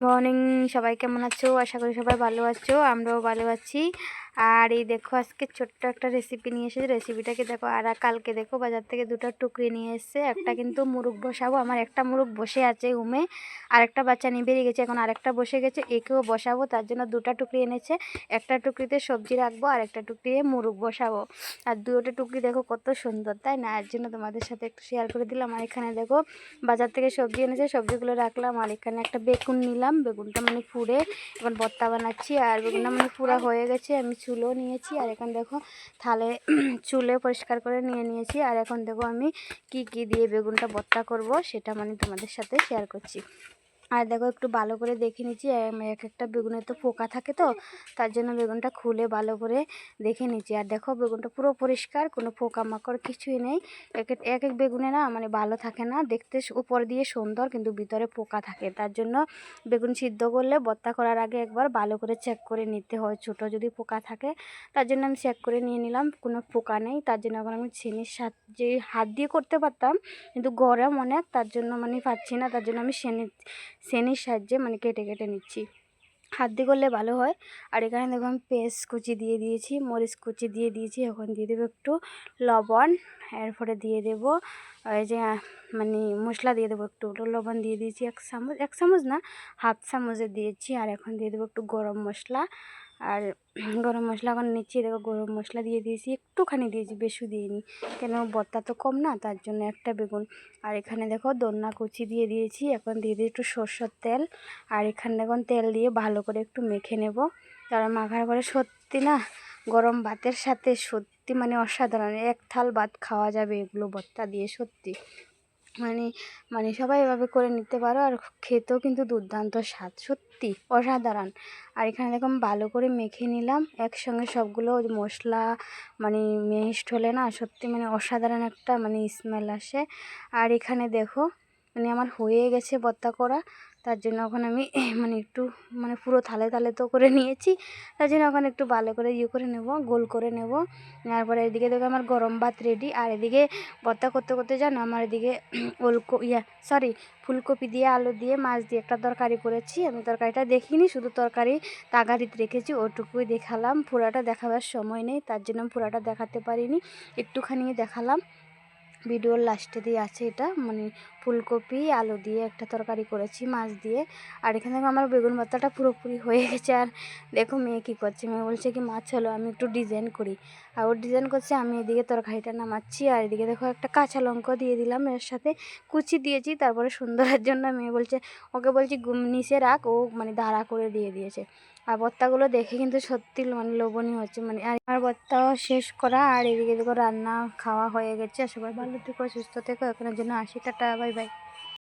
Morning, সবাই কেমন আছো? আশা করি সবাই ভালো আছো, আমরাও ভালো আছি। আর এই দেখো, আজকে ছোট্ট একটা রেসিপি নিয়ে এসেছে। রেসিপিটাকে দেখো, আর কালকে দেখো, বাজার থেকে দুটো টুকরি নিয়ে এসছে। একটা কিন্তু মুরগ বসাবো, আমার একটা মুরগ বসে আছে উমে। আর একটা বাচ্চা নিয়ে বেরিয়ে গেছে, এখন আরেকটা বসে গেছে, একেও বসাবো, তার জন্য দুটো টুকরি এনেছে। একটা টুকরিতে সবজি রাখব, আর একটা টুকরিতে মুরগ বসাবো। আর দুটো টুকরি দেখো, কত সুন্দর, তাই না? এর জন্য তোমাদের সাথে একটু শেয়ার করে দিলাম। আর এখানে দেখো, বাজার থেকে সবজি এনেছে, সবজিগুলো রাখলাম। আর এখানে একটা বেগুন নিলাম। বেগুনটা মানে ফুড়ে এখন ভর্তা বানাচ্ছি আর বেগুনটা মানে পুরা হয়ে গেছে। আমি চুলো নিয়েছি আর এখন দেখো থালে চুলে পরিষ্কার করে নিয়ে নিয়েছি। আর এখন দেখো আমি কি কি দিয়ে বেগুনটা ভর্তা করব সেটা মানে তোমাদের সাথে শেয়ার করছি। আর দেখো একটু ভালো করে দেখে নিচ্ছি এক একটা বেগুনে তো পোকা থাকে তো, তার জন্য বেগুনটা খুলে ভালো করে দেখে নিচ্ছি। আর দেখো বেগুনটা পুরো পরিষ্কার, কোনো পোকা মাকড় কিছুই নেই। এক এক বেগুনে না মানে ভালো থাকে না, দেখতে উপর দিয়ে সুন্দর কিন্তু ভিতরে পোকা থাকে। তার জন্য বেগুন সিদ্ধ করলে বত্তা করার আগে একবার ভালো করে চেক করে নিতে হয়। ছোটো যদি পোকা থাকে, তার জন্য আমি চেক করে নিয়ে নিলাম, কোনো পোকা নেই। তার জন্য এখন আমি ছেনির সাহায্যে হাত দিয়ে করতে পারতাম, কিন্তু গরম অনেক, তার জন্য মানে পাচ্ছি না। তার জন্য আমি সেনি সেনির সাহায্যে মানে কেটে কেটে নিচ্ছি। হাত দিয়ে করলে ভালো হয়। আর এখানে দেখো আমি পেস্ট কুচি দিয়ে দিয়েছি, মরিচ কুচি দিয়ে দিয়েছি, এখন দিয়ে দেবো একটু লবণ। এরপরে দিয়ে দেব ওই যে মানে মশলা দিয়ে দেবো একটু। লবণ দিয়ে দিয়েছি এক চামচ এক চামচ না, হাফ চামচে দিয়েছি। আর এখন দিয়ে দেবো একটু গরম মশলা। আর গরম মশলা এখন নিচ্ছি। দেখো গরম মশলা দিয়ে দিয়েছি, একটুখানি দিয়েছি, বেশি দিইনি। কেন? বত্তা তো কম না, তার জন্য একটা বেগুন। আর এখানে দেখো দন্না কুচি দিয়ে দিয়েছি, এখন দিয়ে দিই একটু সর্ষের তেল। আর এখানে এখন তেল দিয়ে ভালো করে একটু মেখে নেব। তারা মাখার পরে সত্যি না, গরম ভাতের সাথে সত্যি মানে অসাধারণ। এক থাল ভাত খাওয়া যাবে এগুলো বত্তা দিয়ে, সত্যি। মানে মানে সবাই এভাবে করে নিতে পারো আর খেতেও কিন্তু দুর্দান্ত স্বাদ। সত্যি, অসাধারণ। আর এখানে দেখুন, ভালো করে মেখে নিলাম। একসঙ্গে সবগুলো মশলা মানে মিক্সড হলে না সত্যি মানে অসাধারণ একটা মানে স্মেল আসে। আর এখানে দেখো মানে আমার হয়ে গেছে বত্তা করা। তার জন্য এখন আমি মানে একটু মানে পুরো থালে থালে তো করে নিয়েছি। তার জন্য এখন একটু ভালো করে ইয়ে করে নেব, গোল করে নেব। তারপরে এদিকে দেখো আমার গরম ভাত রেডি আর এদিকে ভর্তা করতে করতে জানো আমার এদিকে ওলকো, ইয়া সরি ফুলকপি দিয়ে, আলু দিয়ে, মাছ দিয়ে একটা তরকারি করেছি। আমি তরকারিটা দেখিনি, শুধু তরকারি তাগারিতে রেখেছি, ওটুকুই দেখালাম। পুরাটা দেখাবার সময় নেই, তার জন্য পুরাটা দেখাতে পারিনি। একটুখানি দেখালাম। ভিডিওর লাস্টে দিয়ে আছে এটা মানে ফুলকপি, আলু দিয়ে একটা তরকারি করেছি, মাছ দিয়ে। আর এখানে আমার বেগুন ভর্তাটা পুরোপুরি হয়ে গেছে। আর দেখো মেয়ে কী করছে? মেয়ে বলছে কি, মাছ হলো, আমি একটু ডিজাইন করি। আর ওর ডিজাইন করছে, আমি এদিকে তরকারিটা নামাচ্ছি। আর এদিকে দেখো একটা কাঁচা লঙ্কা দিয়ে দিলাম, এর সাথে কুচি দিয়েছি। তারপরে সুন্দরের জন্য মেয়ে বলছে, ওকে বলছি নিচে রাখ। ও মানে দাঁড়া করে দিয়ে দিয়েছে। আর ভর্তাগুলো দেখে কিন্তু সত্যি মানে লোভনীয় হচ্ছে। মানে আর আমার ভর্তাও শেষ করা। আর এদিকে দেখো রান্না খাওয়া হয়ে গেছে। সবাই ভালো থেকো, সুস্থ থেকো। এখানের জন্য আশি টাটা বাই। বাই